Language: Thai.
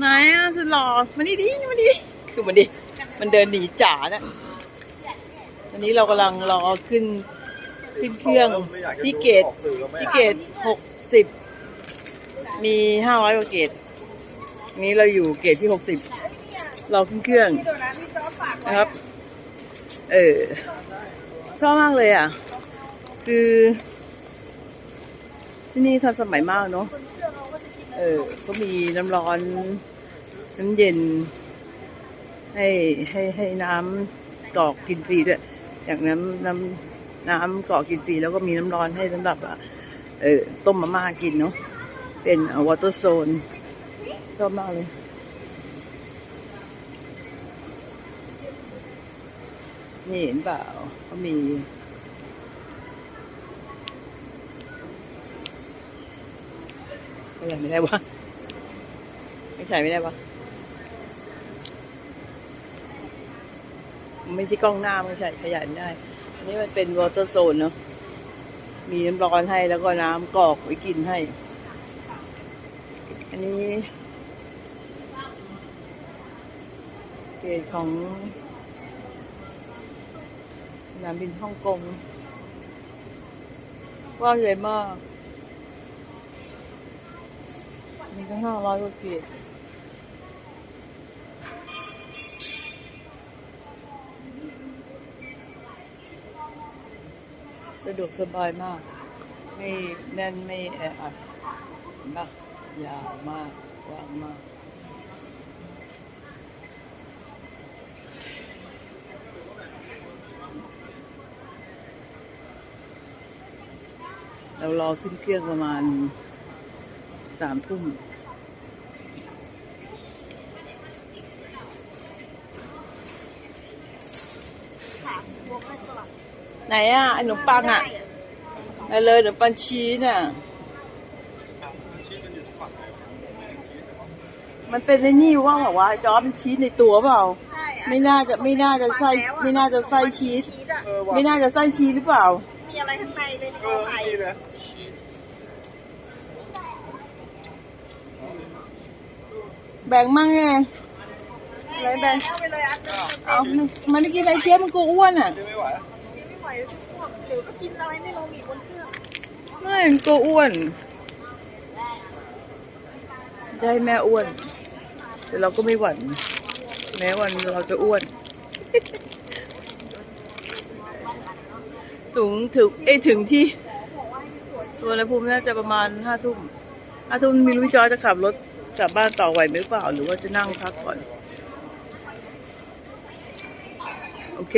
ไหนอะสุดหล่อมานี่ดิมาดิดูมันดิมันเดินหนีจ๋านะวันนี้เรากำลังรอขึ้นขึ้นเครื่องที่เกตที่เกตหกสิบมีห้าร้อยกว่าเกตนนี้เราอยู่เกตที่หกสิบรอขึ้นเครื่องนะครับ เออชอบมากเลยอะ คือ ที่นี่ทันสมัยมากเนาะ เออก็มีน้ำร้อนน้ำเย็น ให้ให้ให้น้ำกรอกกินฟรีด้วยอย่างน้ำน้ำน้ำกรอกกินฟรีแล้วก็มีน้ำร้อนให้สำหรับอะเออต้มมาม่ากินเนาะเป็นวอเตอร์โซนชอบมากเลยนี่เห็นเปล่าเขามี ไม่ใช่ไม่ได้วะไม่ใช่ไม่ได้วะไม่ใช่กล้องหน้าไม่ใช่ขยายไม่ได้ อันนี้มันเป็นวอเตอร์โซนเนาะมีน้ำร้อนให้แล้วก็น้ำกรอกไว้กินให้ อันนี้เกตของสนามบินฮ่องกงกว้างใหญ่มาก มีตั้งห้าร้อยกว่าเกตสะดวกสบายมาก ไม่แน่นไม่แออัดเห็นะยาวมากกว้างมากเรารอขึ้นเครื่องประมาณ สามทุ่มไหนอะไอ้ขนมปังอะไหนเลยขนมปังชีสอะมันเป็นไอ้นี่ว่าแบบว่าจอเป็นชีสในตัวเปล่าใช่ไม่น่าจะไม่น่าจะไส้ไม่น่าจะไส้ชีสชีสอะไม่น่าจะไส้ชีสหรือเปล่า มีอะไรข้างในเลยในกอไผ่ แบ่งมั่งไงอะไรแบ่งเอาไปเลยอันนึงเอามันมันไม่กินอะไรเจี๊ยบมันกลัวอ้วนอะไม่ไหวพวกเดี๋ยวก็กินอะไรไม่ลงอีกบนเครื่องไม่มันกลัวอ้วนจะให้แม่อ้วน แต่เราก็ไม่หวั่นแม้วันเราจะอ้วนถึงถึงเอ้ยถึงที่สวนภูมิน่าจะประมาณห้าทุ่มห้าทุ่มไมีรู้พี่จอยจะขับรถ กลับบ้านต่อไหวไหมเปล่า หรือว่าจะนั่งพักก่อน โอเค